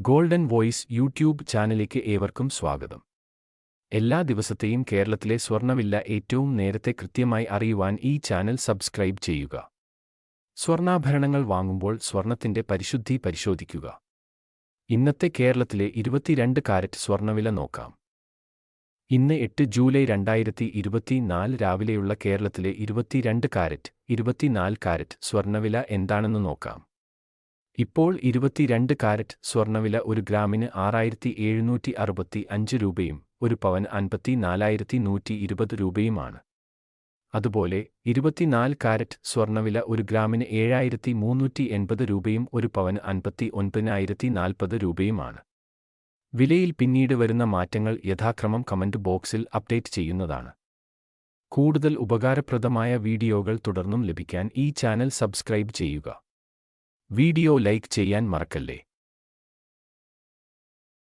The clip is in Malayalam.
ഗോൾഡൻ വോയിസ് യൂട്യൂബ് ചാനലിലേക്ക് ഏവർക്കും സ്വാഗതം. എല്ലാ ദിവസത്തെയും കേരളത്തിലെ സ്വർണവില ഏറ്റവും നേരത്തെ കൃത്യമായി അറിയുവാൻ ഈ ചാനൽ സബ്സ്ക്രൈബ് ചെയ്യുക. സ്വർണാഭരണങ്ങൾ വാങ്ങുമ്പോൾ സ്വർണത്തിന്റെ പരിശുദ്ധി പരിശോധിക്കുക. ഇന്നത്തെ കേരളത്തിലെ ഇരുപത്തിരണ്ട് കാരറ്റ് സ്വർണവില നോക്കാം. ഇന്ന് എട്ട് ജൂലൈ രണ്ടായിരത്തി ഇരുപത്തിനാല് രാവിലെയുള്ള കേരളത്തിലെ ഇരുപത്തിരണ്ട് കാരറ്റ് ഇരുപത്തിനാല് കാരറ്റ് സ്വർണവില എന്താണെന്ന് നോക്കാം. ഇപ്പോൾ ഇരുപത്തിരണ്ട് കാരറ്റ് സ്വർണവില ഒരു ഗ്രാമിന് ആറായിരത്തി എഴുന്നൂറ്റി അറുപത്തി അഞ്ച് രൂപയും ഒരു പവൻ അൻപത്തി നാലായിരത്തി നൂറ്റി ഇരുപത് രൂപയുമാണ്. അതുപോലെ ഇരുപത്തിനാല് കാരറ്റ് സ്വർണവില ഒരു ഗ്രാമിന് ഏഴായിരത്തി മുന്നൂറ്റി എൺപത് രൂപയും ഒരു പവൻ അൻപത്തി ഒൻപതിനായിരത്തി നാൽപ്പത് രൂപയുമാണ്. വിലയിൽ പിന്നീട് വരുന്ന മാറ്റങ്ങൾ യഥാക്രമം കമന്റ് ബോക്സിൽ അപ്ഡേറ്റ് ചെയ്യുന്നതാണ്. കൂടുതൽ ഉപകാരപ്രദമായ വീഡിയോകൾ തുടർന്നും ലഭിക്കാൻ ഈ ചാനൽ സബ്സ്ക്രൈബ് ചെയ്യുക. വീഡിയോ ലൈക്ക് ചെയ്യാൻ മറക്കല്ലേ